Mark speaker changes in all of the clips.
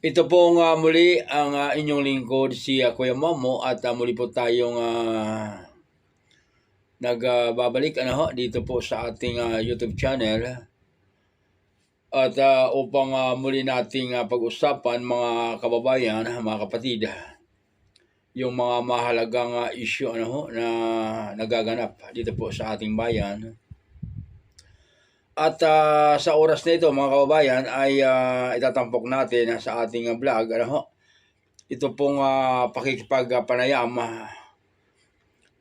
Speaker 1: Ito po nga muli ang ah, inyong lingkod si ah, Kuya Momo at ah, muli po tayong ah, nagbabalik ano ho dito po sa ating ah, YouTube channel. At ah, upang ah, muli nating ah, pag-usapan mga kababayan, mga kapatid, yung mga mahalagang ah, issue ano na nagaganap dito po sa ating bayan. At ah, sa oras na ito mga kababayan ay ah, itatampok natin ah, sa ating vlog ano ho. Ito pong uh, pakikipagpanayam ah,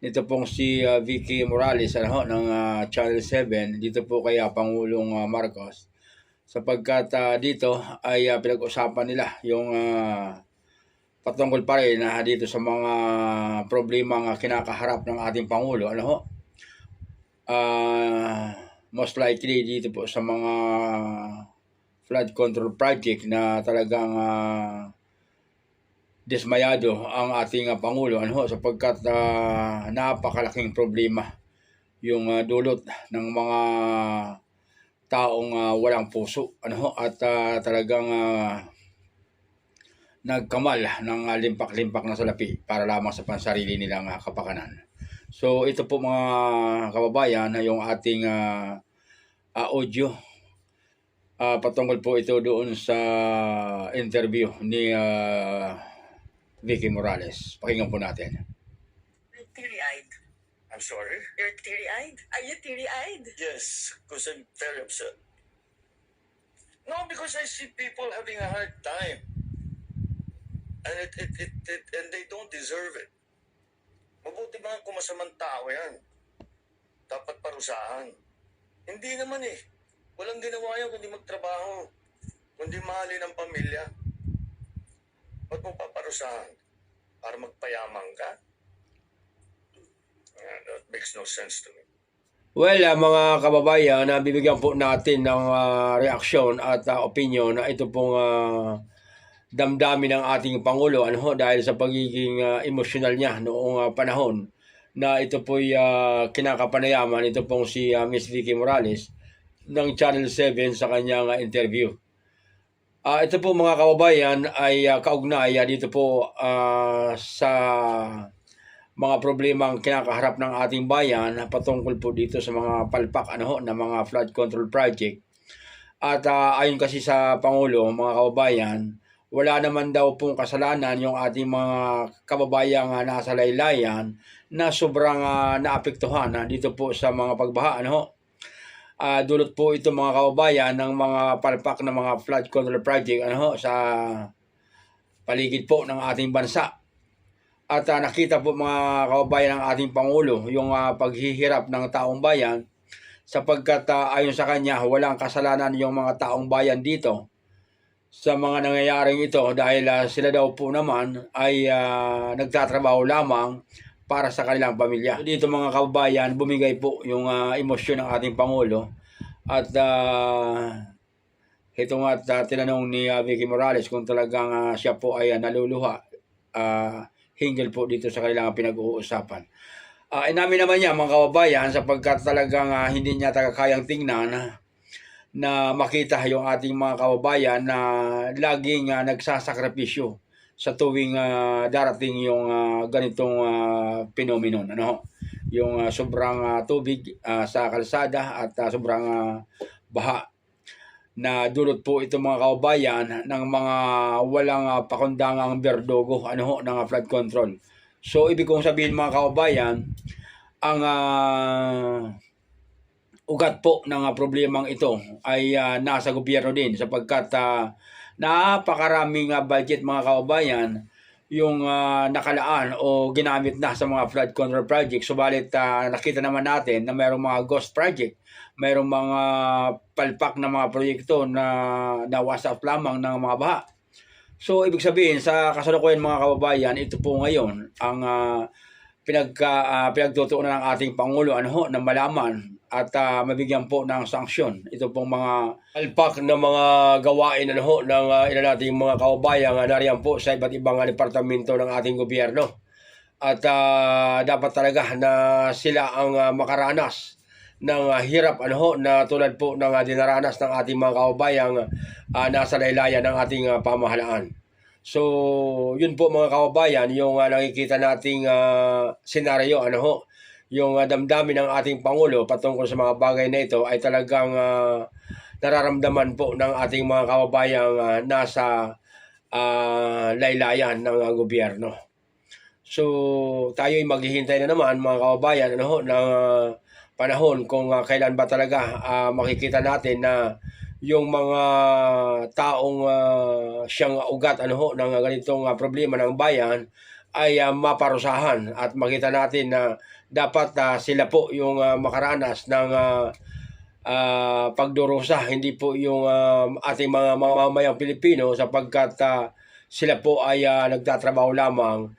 Speaker 1: nito pong si ah, Vicky Morales ano ho, ng ah, Channel 7 dito po kay ah, Pangulong ah, Marcos sapagkat ah, dito ay ah, pinag-usapan nila yung ah, patungkol pa rin na dito sa mga problema nga kinakaharap ng ating Pangulo ano ho. Ah, most likely dito po sa mga flood control project na talagang ah, dismayado ang ating ah, Pangulo ano sapagkat ah, napakalaking problema yung ah, dulot ng mga taong ah, walang puso ano at ah, talagang ah, nagkamal ng ah, limpak-limpak na salapi para lamang sa pansarili nilang ah, kapakanan. So ito po mga kababayan na yung ating ah, audio Ah, patungkol po ito doon sa interview ni ah, Vicky Morales. Pakinggan po natin.
Speaker 2: Teary-eyed.
Speaker 3: I'm sorry?
Speaker 2: You're teary-eyed? Are you teary-eyed?
Speaker 3: Yes, because I'm very upset. No, because I see people having a hard time. And it, it, it, it and they don't deserve it. Mabuti ba kung masamang tao yan? Dapat parusahan. Hindi naman eh. Walang ginawa yan kundi magtrabaho. Kundi mahalin ang pamilya. Ba't mo paparusahan? Para magpayaman ka? That makes no sense to me.
Speaker 1: Well, ah, mga kababayan, na bibigyan po natin ng ah, reaksyon at ah, opinion na ito pong ah, damdamin ng ating Pangulo ano dahil sa pagiging ah, emosyonal niya noong ah, panahon na ito po'y ah, kinakapanayaman ito pong si ah, Miss Vicky Morales ng Channel 7 sa kanyang ah, interview. Ah, ito po mga kababayan ay ah, kaugnay ah, dito po ah, sa mga problema ang kinakaharap ng ating bayan patungkol po dito sa mga palpak ano ho, na mga flood control project. At ah, ayon kasi sa Pangulo, mga kababayan, wala naman daw pong kasalanan yung ating mga kababayang ah, nasa laylayan na sobrang ah, naapektuhan ah, dito po sa mga pagbaha. Ano? Ah, dulot po ito mga kababayan ng mga palpak na mga flood control project ano sa paligid po ng ating bansa. At ah, nakita po mga kababayan ng ating Pangulo yung ah, paghihirap ng taong bayan sapagkat ah, ayon sa kanya walang kasalanan yung mga taong bayan dito sa mga nangyayaring ito dahil ah, sila daw po naman ay ah, nagtatrabaho lamang para sa kanilang pamilya. Dito mga kababayan, bumigay po yung ah, emosyon ng ating Pangulo at ah, ito nga at ah, tinanong ni ah, Vicky Morales kung talagang ah, siya po ay ah, naluluha ah, hinggil po dito sa kanilang pinag-uusapan. Ah, inamin naman niya mga kababayan sapagkat talagang ah, hindi niya taga kayang tingnan na makita yung ating mga kababayan na laging ah, nagsasakripisyo sa tuwing ah, darating yung ah, ganitong uh, phenomenon ano yung ah, sobrang ah, tubig ah, sa kalsada at ah, sobrang ah, baha na dulot po ito mga kababayan ng mga walang uh, pakundangang berdogo ano ho, ng ah, flood control. So ibig kong sabihin mga kababayan, ang ah, ugat po ng ah, problemang ito ay ah, nasa gobyerno din sapagkat ah, napakaraming ah, budget mga kababayan yung ah, nakalaan o ginamit na sa mga flood control project. Subalit ah, nakita naman natin na mayroong mga ghost project, mayroong mga palpak na mga proyekto na nawasak lamang ng mga baha. So ibig sabihin sa kasalukuyan mga kababayan, ito po ngayon ang ah, pinagka ah, pinagtutuunan ng ating pangulo ano na malaman at ah, mabigyan po ng sanksyon. Ito pong mga alpak na mga gawain ano ng uh, ilan nating mga kababayan uh, nariyan po sa iba't ibang ah, departamento ng ating gobyerno. At ah, dapat talaga na sila ang ah, makaranas ng ah, hirap ano ho, na tulad po ng ah, dinaranas ng ating mga kababayang ah, nasa laylayan ng ating ah, pamahalaan. So, yun po mga kababayan, yung ah, nakikita nating ah, senaryo, ano ho, yung ah, damdamin ng ating Pangulo patungkol sa mga bagay na ito ay talagang ah, nararamdaman po ng ating mga kababayang ah, nasa ah, laylayan ng ah, gobyerno. So, tayo ay maghihintay na naman mga kababayan ano ng ah, panahon kung ah, kailan ba talaga ah, makikita natin na yung mga taong ah, siyang ugat ano ho, ng ganitong ah, problema ng bayan ay ah, maparusahan at makita natin na dapat ah, sila po yung ah, makaranas ng ah, ah, pagdurusa, hindi po yung ah, ating mga mamamayang Pilipino sapagkat ah, sila po ay ah, nagtatrabaho lamang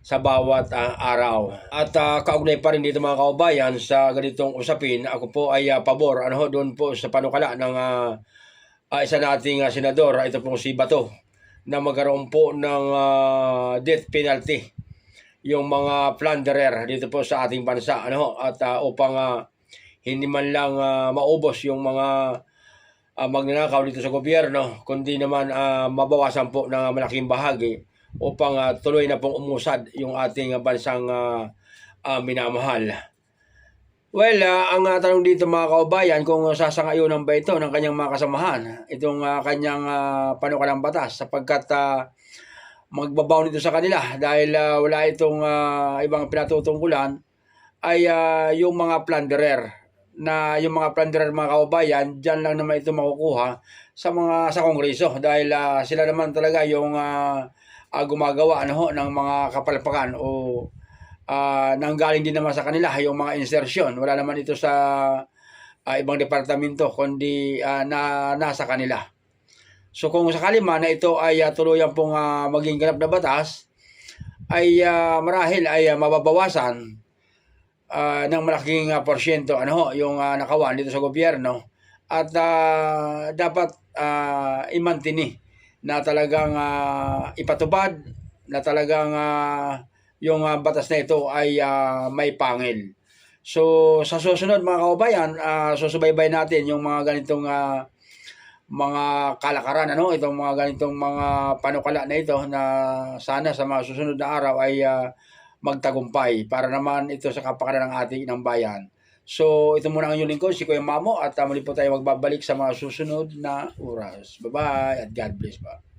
Speaker 1: sa bawat ah, araw. At ah, kaugnay pa rin dito mga kaubayan sa ganitong usapin, ako po ay ah, pabor. Ano doon po sa panukala ng ah, ah, isa nating ah, senador, ito pong si Bato, na magkaroon po ng ah, death penalty yung mga plunderer dito po sa ating bansa ano at ah, upang ah, hindi man lang ah, maubos yung mga ah, magnanakaw dito sa gobyerno kundi naman ah, mabawasan po ng malaking bahagi upang ah, tuloy na pong umusad yung ating ah, bansang ah, ah, minamahal. Well, ah, ang ah, tanong dito mga kaubayan kung uh, sasangayunan ba ito ng kanyang mga kasamahan, itong ah, kanyang uh, panukalang batas sapagkat ah, magbabaw nito sa kanila dahil ah, wala itong ah, ibang pinatutungkulan ay ah, yung mga plunderer. Na yung mga plunderer mga kaubayan diyan lang naman ito makukuha sa mga sa kongreso dahil ah, sila naman talaga yung ah, ah, gumagawa ano ng mga kapalpakan o ah, nanggaling din naman sa kanila yung mga insertion wala naman ito sa ah, ibang departamento kundi ah, na nasa kanila So kung sakali man na ito ay uh, tuluyan pong ah, maging ganap na batas, ay ah, marahil ay ah, mababawasan ah, ng malaking ah, porsyento ano yung uh, nakawan dito sa gobyerno at ah, dapat uh, imantini na talagang ah, ipatupad na talagang ah, yung ah, batas na ito ay ah, may pangil. So sa susunod mga kaubayan, uh, susubaybay natin yung mga ganitong ah, mga kalakaran ano itong mga ganitong mga panukala na ito na sana sa mga susunod na araw ay ah, magtagumpay para naman ito sa kapakanan ng ating ng bayan. So ito muna ang inyong lingkod si Kuya Mamo at uh, muli po tayo magbabalik sa mga susunod na oras. Bye-bye at God bless pa.